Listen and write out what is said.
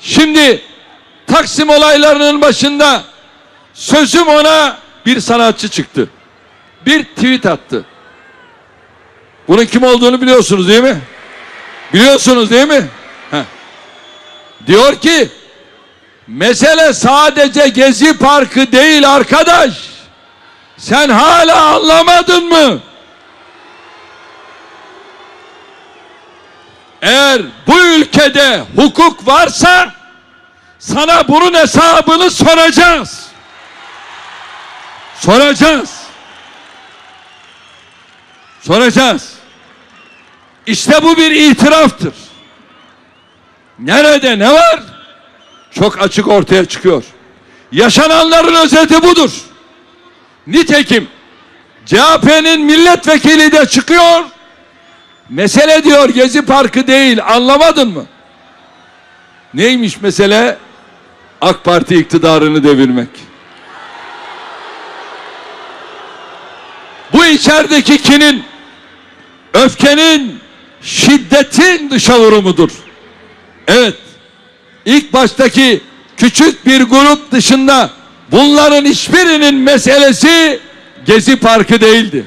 Şimdi Taksim olaylarının başında sözüm ona bir sanatçı çıktı. Bir tweet attı. Bunun kim olduğunu biliyorsunuz değil mi? Biliyorsunuz değil mi? Heh. Diyor ki mesele sadece Gezi Parkı değil arkadaş. Sen hala anlamadın mı? Eğer bu ülkede hukuk varsa sana bunun hesabını soracağız. Soracağız. Soracağız. İşte bu bir itiraftır. Nerede ne var? Çok açık ortaya çıkıyor. Yaşananların özeti budur. Nitekim CHP'nin milletvekili de çıkıyor. Mesele diyor Gezi Parkı değil anlamadın mı? Neymiş mesele? AK Parti iktidarını devirmek. Bu içerideki kinin, öfkenin, şiddetin dışa vurumudur. Evet, ilk baştaki küçük bir grup dışında bunların hiçbirinin meselesi Gezi Parkı değildi.